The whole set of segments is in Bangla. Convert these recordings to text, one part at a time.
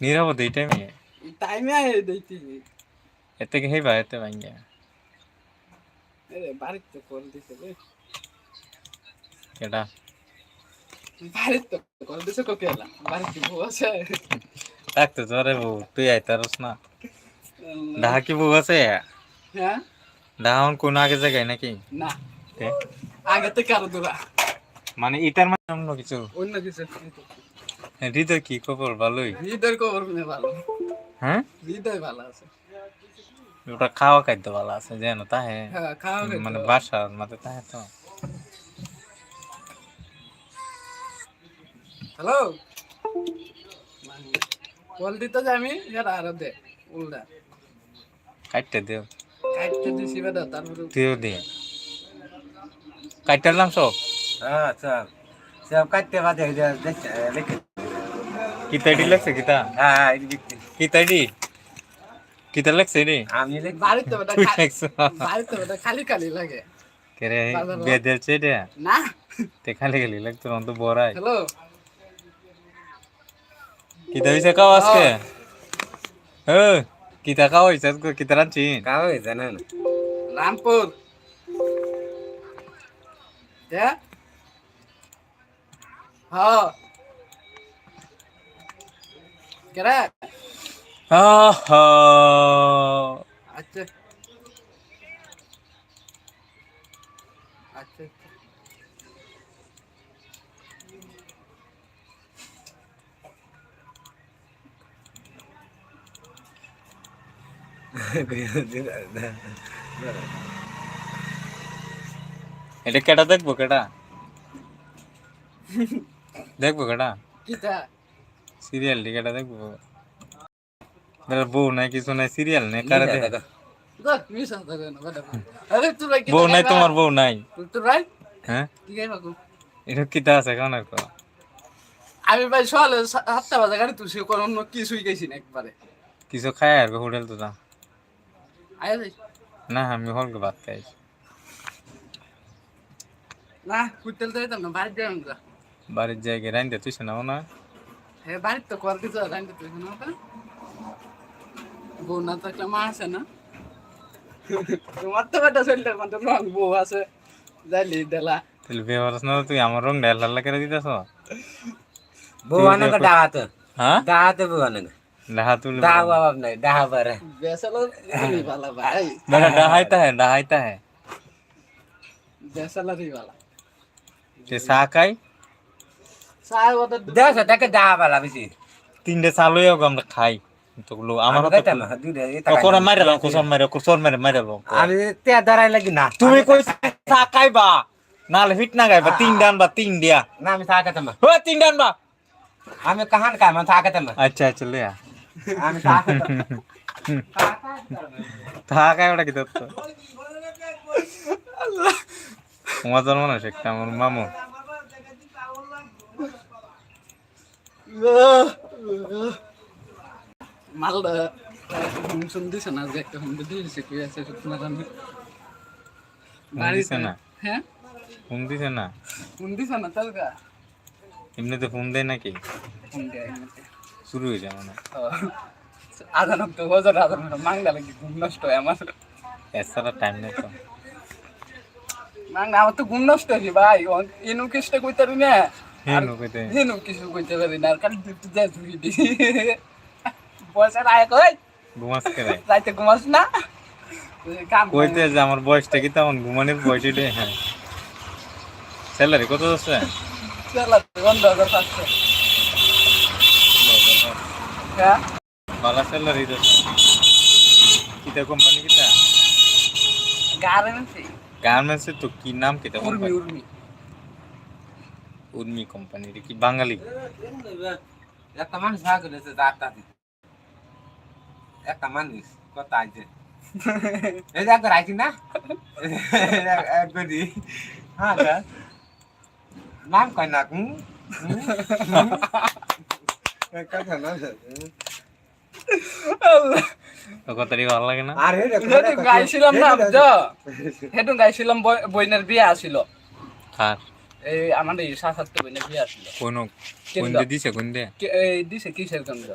নিরাপদ এই টাইমে টাইমে আয় দেখতে এতে কে হেবা এতে ভাঙ্গা আরে বাড়িতে তো কল দিছে রে কেডা বাড়িতে তো কল দিছে কোকে এলা বাড়িতে বউ আছে থাকতে তোরে বউ তুই আইতারস না ডাহা কি বউ আছে হ্যাঁ ডাহা কোন আগে জায়গায় নাকি না আগে থেকে আরও দূরা মানে ইটার মানে অন্য কিছু অন্য কিছু হৃদয় কি খবর? ভালোই? হৃদয়ের খবর শুনে ভালো। হ্যাঁ? হৃদয় ভালো আছে। ওটা খাওয়া খাদ্য ভালো আছে যেন তাহে। হ্যাঁ খাওয়া মানে। বাসার মধ্যে তাহে তো। হ্যালো? কল দিতে যে আমি এর আরও দে উল্টা। কাটতে দিও। কাটতে দিছি বেটা তারপরে দিও দিয়ে কাটতাম সব? হ্যাঁ সব কাটতে বাদে দেখছে লিখে কিতাডি লাগছে কিতা হ্যাঁ এই লিখতে কিতাডি কিতা লাগছে রে আমি লিখ বাড়িতে বেটা তুই খা- লাগছ বাড়িতে বেটা খালি খালি লাগে। কেরে বাজার বিয়ে না। তে খালি খালি লাগতো অন্ত বড়াই হ্যালো। কিতা হইছে কাও আজকে? ও। কিতা কাও হইছে আজকে? কিতা রাঁচি কাও হয়েছে না রামপুর। হ্যাঁ হ্যাঁ কেরা আচ্ছা আচ্ছা এটা কেটা দেখব কেটা দেখব কেটা? সিরিয়াল টি কেটা দেখব। বউ নাই কিছু নাই সিরিয়াল নেই কারে দেখ না বউ নাই তোমার বউ নাই। হ্যাঁ? কি এটা কিতা আছে কেন কো আমি ভাই সকালে সাতটা বাজে গাড়ি তুলছি কোন অন্য কিছুই গেছি না একবারে। কিছু খায় আর হোটেল তো যা না আমি হলকে ভাত খাইছি না হোটেল তো যেতাম না বাড়িতে যাবেন বাড়ির জায়গায় রাইন্দে তুই শোনাও না বাড়িতে তো কর কিছু রাখতে তুই না ওটা। বউ না থাকলে মা আছে না। তোমার তো বেটা শরীরের মধ্যে রং বউ আছে। যাইলি দেলা। তাহলে বিয়ে করছ না তুই আমার রং ডাল লাল করে দিতেছ? বউ আনন্দ ডাহাত হ্যাঁ? ডাহাতে বউ আনন্দ ডাহা তুলে ডাহা বাবা নাই ডাহা পারে বেসালো বালা ভাই। বেটা ডাহাইতা হ্যাঁ ডাহাইতা বেসালারি বালা খাই সার ওদের দেখ দেখে ডাহা পালা বেশি তিনটে আমরা খাই। তো লো আমার আমি খাইতাম না দুধে কোন মারে লো কোসন মারে কোসন মারে মারে লো আমি তে দাঁড়াই লাগি না তুমি কই চা খাইবা। নালে ফিট না খাইবা তিন ডান বা তিন দিয়া। না আমি চা খেতাম না। ও তিন ডান বা আমি কাহান খাই আমি চা আচ্ছা আচ্ছা লে আমি চা খেতাম তা খাই ওটা কি তোর তো মজার মানুষ একটা আমার মামু মালদা। হুম দিছে না? যে একটা হুম দিছে কি আছে হুম না? হ্যাঁ? ফোন দিছে না? হুম দিছে না এমনিতে ফোন দেয় নাকি? হুম দেয় শুরু হয়ে যায় মানে আধান তো হজার মাংলা লাগি ঘুম নষ্ট হয় আমার। এছাড়া টাইম নেই তো। মাংলা আমার তো ঘুম নষ্ট হয়েছে ভাই ইনু কিসটা কইতে পারি না হ্যাঁ কইতে। ইনু কিছু কইতে পারি না আর খালি দুটো যায় তুই দি। পয়সা রায় কই। ঘুমাস করে রাইতে ঘুমাস না। কইতে যে আমার বয়সটা কি তেমন? ঘুমানোর বয়সই রে হ্যাঁ। স্যালারি কত আছে বন্ধ পাঁচশো হ্যাঁ। ভালো স্যালারি কিতা কোম্পানি কিতা? গার্মেন্টস গার্মেন্টস তো কি নাম কিতা উর্মি উর্মি। উর্মি কোম্পানি কি বাঙালি একটা মানুষ ভাগ করেছে ডাক্তার একটা মানুষ কত আইছে এই যে একবার আইছি না একবার দি হ্যাঁ গা। নাম কয় না হুম হুম, হুম। কথা না তো কথাটি ভালো লাগে না আর এই দেখো, হেটু দেখো, গাইছিলাম না এই দেখো। বুঝছ হেটু গাইছিলাম বই- বইনের বিয়ে আসিল কার এই আমাদের সাত বইনের বিয়ে আসিল। কোন কোন কেন্দ্র। দিছে কোন দে এই দিছে কিসের কেন্দ্র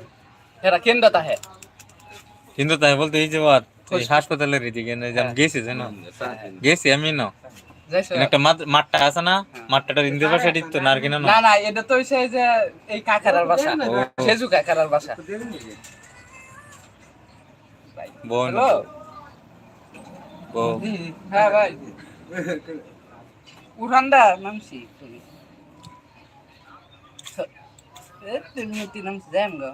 এরা কেন্দ্র তাহে? কিন্তু তাই বলতে এই যে বাদ এই হাসপাতালের এদিকে না, যে আমি গেছি জানো? গেছি আমি না। একটা মাঠ- মাঠটা আছে না? মাঠটা ইন্দ্র পাশে দিত না আর কিনা না না? এটা তো হইছে যে এই কাকারার বাসা। সেজু কাকারার বাসা। বোন। হ্যালো? হ্যাঁ ভাই। উড়ান্ডা নামছি এ তুমি তি নামছি যাইম গা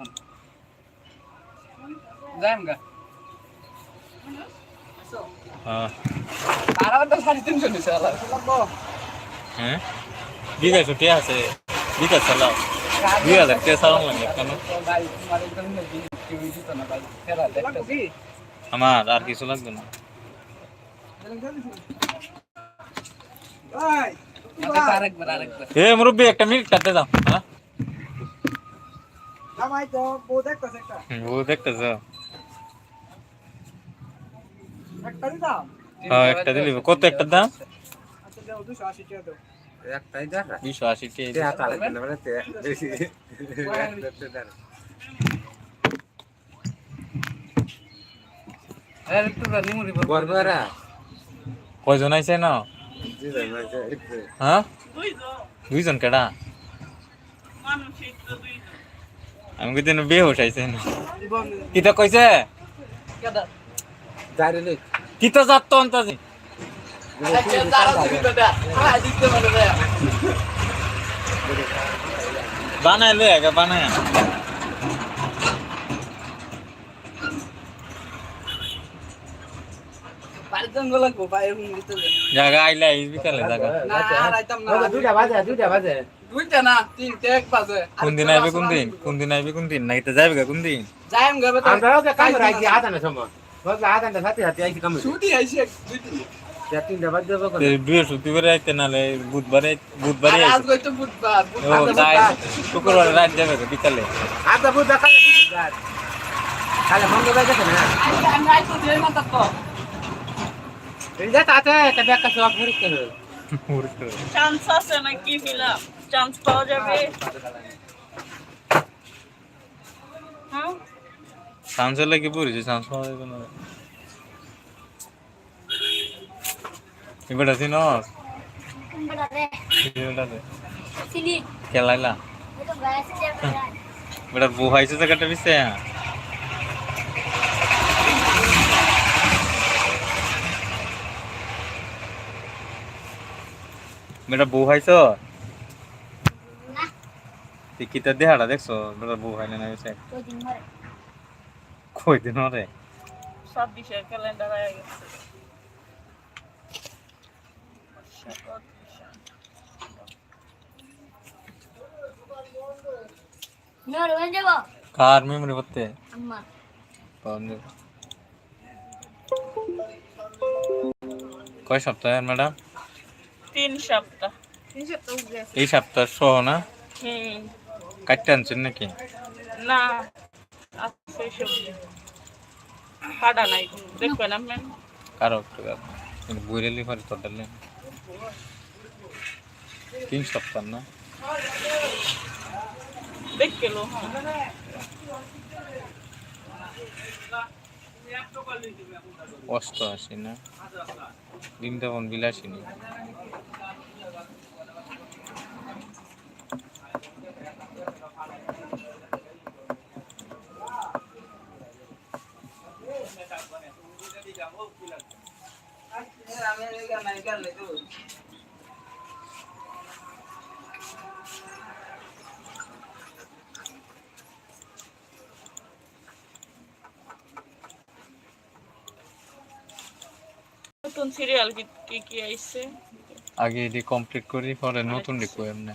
যাইম গা। হ্যাঁ। আমার তো সাড়ে তিনশো নিছে আলা হ্যাঁ? বিকাশ ছুটি আছে? বিকাশ চালাও দুই হাজার টাকা চালান লাগে কেন? ভাই তোমার একদম কেউ দিত না ভাই ফেরা দেখতেছি আমার আর কিছু লাগবে না। এ মুরব্বী একটা মিনিট কাটতে দাও হ্যাঁ? জামাই তো বউ দেখতেছে একটা। ও দেখতেছ একটা দিতাম হ্যাঁ একটা দিলি কত একটা দাম আচ্ছা দেও দুশো আশি টাকা দেও। একটাই তে হাত মানে তে বরবরা। কয়জন আইছে না হ্যাঁ দুইজন কেডা আমি কিন্তু বিয়ে উঠাইছে না কিতা কইছে লই কিতা যাত তো অন্তাজি বানাই লই আগে বানাই বাড়ি জঙ্গল লাগবো বাইরে হুম দিতে দে জায়গা আইলে আইস বিকালে জায়গা। না আর আইতাম না। দুইটা বাজে দুইটা বাজে। দুইটা না তিনটে এক বাজে। কোন দিন আইবে কোন দিন কোন দিন আইবে কোন দিন নাকি তো যাবে কোন দিন যাইম গাবে তো আমরা ওকে কাম রাখি সময়। বলতে সাথে সাথে আইছি কাম ছুটি আইছে দুই দিন। শুক্রবার রাত যাবে বিকালে। না? যে তাতে তবে একটা সব ভরি করে চান্স আছে নাকি ফিলাম চান্স পাওয়া যাবে হ্যাঁ সানসের লাগি পড়েছে সানস পাওয়া যাবে না এবার আছি নস Sini, খেলাইলা? বেটার বউ হাইছে জায়গাটা পিছে বেটা বউ হাইছ কিতা দেহাটা দেখছ বেটা বউ হাইলে না dengar. কই দিন রে ছাব্বিশের ক্যালেন্ডার হয়ে গেছে কার মেমরি করতে. কয় সপ্তাহ ম্যাডাম তিন সপ্তাহ। এই সপ্তাহ সহ না? হুম। কাটতে আনছেন নাকি? না আছে সবজি কাটা নাই। দেখবেন আপনি? কারও একটু কারও বইরেলি পরে তোটালে তিন সপ্তাহ না? দেখ গেলো হ্যাঁ অষ্টআশি না? বৃন্দাবন বিলাসিনী আমি এগা নাই গেলে তো নতুন সিরিয়াল কি কি আইছে? আগে এটি কমপ্লিট করি, পরে নতুন লিখব এমনি।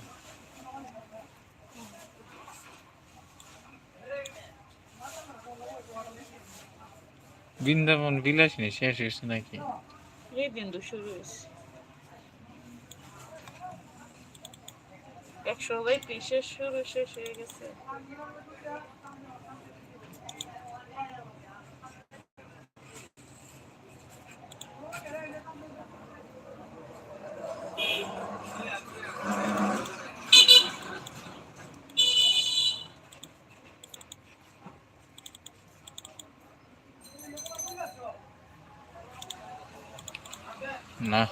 বৃন্দাবন বিলাসিনী শেষ হয়েছে নাকি? তো শুরু হয়েছে। একশো ত্রিশের শুরু শেষ হয়ে গেছে। না।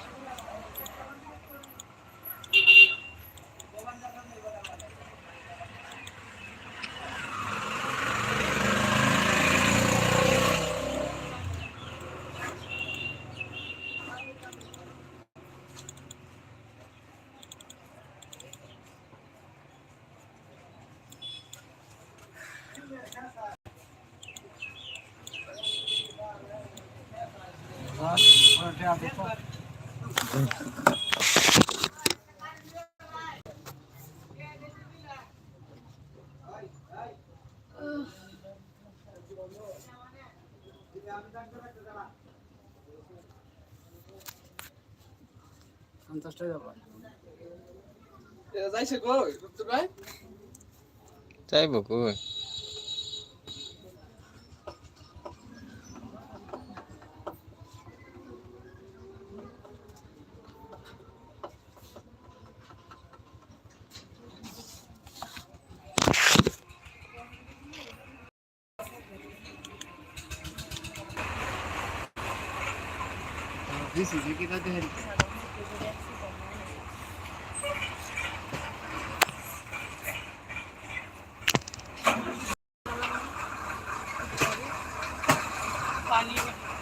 পঞ্চাশ টাকা পাই যাইছে গো রূপতুল ভাই চাইব কই দিছি যে কি কাজে হেল্প পানি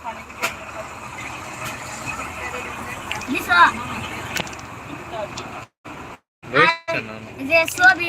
পানি দিছো দেখছেন না এই যে ছবি